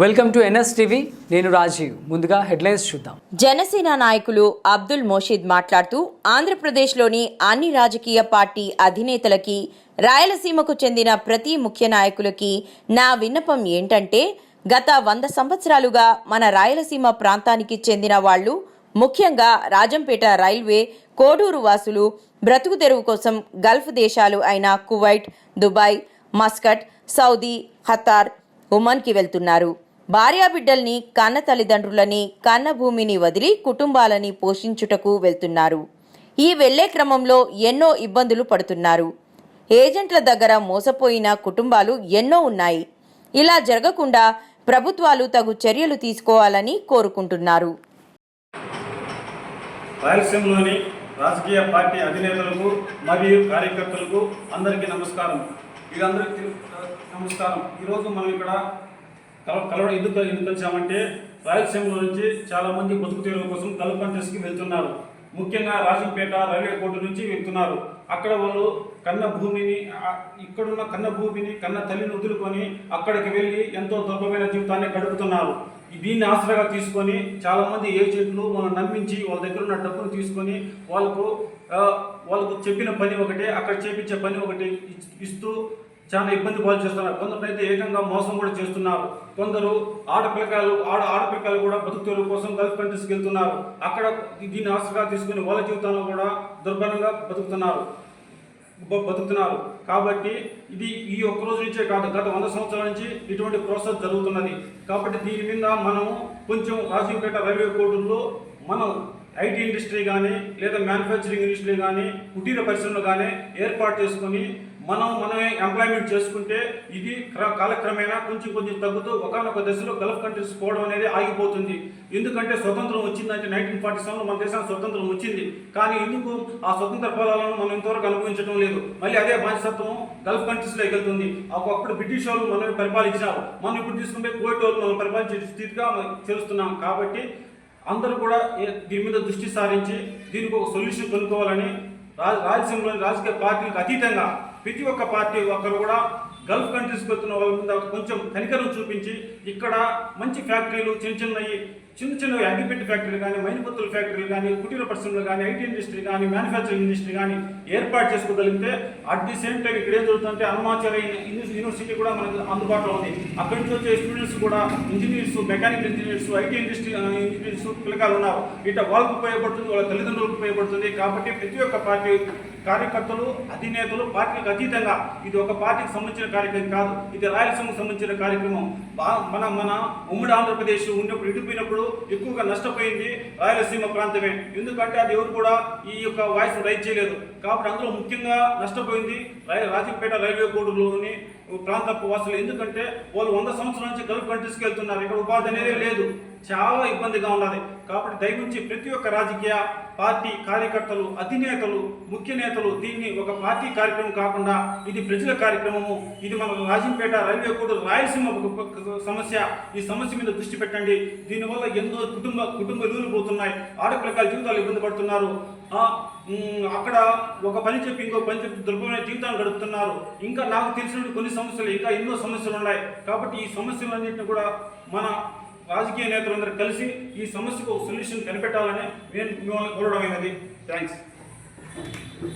Welcome to NS TV. నేను రాజీవ్. ముందుగా headlines చూద్దాం. జనసేన నాయకులు అబ్దుల్ మోషీద్ మాట్లాడుతూ ఆంధ్రప్రదేశ్లోని అన్ని రాజకీయ పార్టీ అధినేతలకి రాయలసీమకు చెందిన ప్రతి ముఖ్య నాయకులకి నా విన్నపం ఏంటంటే గత వంద సంవత్సరాలుగా మన రాయలసీమ ప్రాంతానికి చెందిన వాళ్ళు ముఖ్యంగా రాజంపేట రైల్వే కోడూరు వాసులు బ్రతుకు తెరువు కోసం గల్ఫ్ దేశాలు అయిన Kuwait Dubai Muscat Saudi Qatar ఉమాన్కి వెళ్తున్నారు. భార్యాబిడ్డల్ని కన్న తల్లిదండ్రులని కన్న భూమిని వదిలి కుటుంబాలని పోషించుటకు వెళ్తున్నారు. ఈ వెళ్ళే క్రమంలో ఎన్నో ఇబ్బందులు పడుతున్నారు. ఏజెంట్ల దగ్గర మోసపోయిన కుటుంబాలు ఎన్నో ఉన్నాయి. ఇలా జరగకుండా ప్రభుత్వాలు తగు చర్యలు తీసుకోవాలని కోరుకుంటున్నారు. రాయలసీమలోని రాజకీయ పార్టీ అధినేతలకు మరియు కార్యకర్తలకు అందరికీ నమస్కారం. వీళ్ళందరికీ తెలు- నమస్కారం. ఈరోజు మనం ఇక్కడ కల కలవడం ఎందుకు ఎందుకు వచ్చామంటే రాయలసీమలో నుంచి చాలామంది బతుకు తెరువు కోసం గల్ఫ్ కంట్రీస్కి వెళ్తున్నారు. ముఖ్యంగా రాజంపేట రైల్వే కోర్టు నుంచి వెళ్తున్నారు. అక్కడ వాళ్ళు కన్న భూమిని ఇక్కడున్న కన్న భూమిని కన్న తల్లిని వదులుకొని అక్కడికి వెళ్ళి ఎంతో దుర్భమైన జీవితాన్ని గడుపుతున్నారు. దీన్ని ఆసరాగా తీసుకొని చాలామంది ఏజెంట్లు వాళ్ళని నమ్మించి వాళ్ళ దగ్గర ఉన్న డబ్బును తీసుకొని వాళ్ళకు వాళ్ళకు చెప్పిన పని ఒకటి అక్కడ చేపించే పని ఒకటి ఇస్తూ చాలా ఇబ్బంది పాలు చేస్తున్నారు. కొందరైతే ఏకంగా మోసం కూడా చేస్తున్నారు. కొందరు ఆడపిల్లకాయలు ఆడ ఆడపిల్లకాయలు కూడా బతుకుతెరువు కోసం గల్ఫ్ కంట్రీస్కి వెళ్తున్నారు. అక్కడ దీన్ని ఆశగా తీసుకుని వాళ్ళ జీవితంలో కూడా దుర్భరంగా బతుకుతున్నారు. బతుకుతున్నారు. కాబట్టి ఇది ఈ ఒక్క రోజు నుంచే కాదు గత వంద సంవత్సరాల నుంచి ఇటువంటి ప్రాసెస్ జరుగుతున్నది. కాబట్టి దీని మీద మనం కొంచెం రాజీవ్పేట రైల్వే కోర్టుల్లో మనం ఐటీ ఇండస్ట్రీ కానీ లేదా మ్యానుఫ్యాక్చరింగ్ ఇండస్ట్రీ కానీ కుటీర పరిశ్రమలు కానీ ఏర్పాటు చేసుకొని మనం మనమే ఎంప్లాయ్మెంట్ చేసుకుంటే ఇది కాలక్రమేణా కొంచెం కొంచెం తగ్గుతూ ఒకనొక దశలో గల్ఫ్ కంట్రీస్ పోవడం అనేది ఆగిపోతుంది. ఎందుకంటే స్వతంత్రం వచ్చిందంటే నైన్టీన్ ఫార్టీ సెవెన్లో మన దేశానికి స్వతంత్రం వచ్చింది. కానీ ఎందుకు ఆ స్వతంత్ర ఫలాలను మనం ఇంతవరకు అనుభవించడం లేదు. మళ్ళీ అదే బానిసత్వం గల్ఫ్ కంట్రీస్లోకి వెళ్తుంది. ఒకప్పుడు బ్రిటిష్ వాళ్ళు మనల్ని పరిపాలించారు మనం ఇప్పుడు తీసుకుంటే కోవిడ్ వాళ్ళు మనం పరిపాలించే స్థితిగా తెలుస్తున్నాం కాబట్టి అందరూ కూడా ఏ- దీని మీద దృష్టి సారించి దీనికి ఒక సొల్యూషన్ కనుక్కోవాలని రాజ రాజసీమలోని రాజకీయ పార్టీలకు అతీతంగా ప్రతి ఒక్క పార్టీ ఒక్కరు కూడా గల్ఫ్ కంట్రీస్కి వెళ్తున్న వాళ్ళ మీద కొంచెం కనికరం చూపించి ఇక్కడ మంచి ఫ్యాక్టరీలు చిన్న చిన్నవి చిన్న చిన్న అగ్గిపెట్టి ఫ్యాక్టరీలు కానీ మైనపత్తుల ఫ్యాక్టరీలు కానీ కుటీర పరిశ్రమలు కానీ ఐటీ ఇండస్ట్రీ కానీ మ్యానుఫ్యాక్చరింగ్ ఇండస్ట్రీ కానీ ఏర్పాటు చేసుకోగలిగితే అట్ ది సేమ్ టైం ఇక్కడ ఏం జరుగుతుందంటే అరుణాచల యూనివర్సిటీ కూడా మనకు అందుబాటులో ఉంది. అక్కడి నుంచి వచ్చే స్టూడెంట్స్ కూడా engineers mechanical engineers IT industry engineers పిల్లకాయలు ఉన్నారు. ఇట్లా వాళ్ళకు ఉపయోగపడుతుంది వాళ్ళ తల్లిదండ్రులకు ఉపయోగపడుతుంది. కాబట్టి ప్రతి ఒక్క పార్టీ కార్యకర్తలు అధినేతలు పార్టీలకు అతీతంగా ఇది ఒక పార్టీకి సంబంధించిన కార్యక్రమం కాదు. ఇది రాయలసీమకు సంబంధించిన కార్యక్రమం. బా- మన మన ఉమ్మడి ఆంధ్రప్రదేశ్ ఉన్నప్పుడు ఇడిపోయినప్పుడు ఎక్కువగా నష్టపోయింది రాయలసీమ ప్రాంతమే. ఎందుకంటే అది ఎవరు కూడా ఈ యొక్క వాయిస్ రైజ్ చేయలేదు. కాబట్టి అందులో ముఖ్యంగా నష్టపోయింది రాజంపేట రైల్వే బోర్డులోని ప్రాంతపు వాసులు. ఎందుకంటే వాళ్ళు వంద సంవత్సరాల నుంచి గల్ఫ్ కంట్రీస్కి వెళ్తున్నారు. ఇక్కడ ఉపాధి అనేది లేదు. చాలా ఇబ్బందిగా ఉన్నది. కాబట్టి దయవుంచి ప్రతి ఒక్క రాజకీయ పార్టీ కార్యకర్తలు అధినేతలు ముఖ్య నేతలు దీన్ని ఒక పార్టీ కార్యక్రమం కాకుండా ఇది ప్రజల కార్యక్రమము. ఇది మన రాజంపేట రైల్వే కోర్టు రాయలసీమ సమస్య. ఈ సమస్య మీద దృష్టి పెట్టండి. దీనివల్ల ఎన్నో కుటుంబ కుటుంబ విలువలు పోతున్నాయి ఆడపిల్లకాయల జీవితాలు ఇబ్బంది పడుతున్నారు. అక్కడ ఒక పని చెప్పి ఇంకో పని చెప్పి దుర్భమైన జీవితాన్ని గడుపుతున్నారు. ఇంకా నాకు తెలిసిన కొన్ని సమస్యలు ఇంకా ఎన్నో సమస్యలు ఉన్నాయి. కాబట్టి ఈ సమస్యలన్నింటినీ కూడా మన రాజకీయ నేతలందరూ కలిసి ఈ సమస్యకు సొల్యూషన్ కనిపెట్టాలని నేను మిమ్మల్ని కోరడమైనది. థ్యాంక్స్.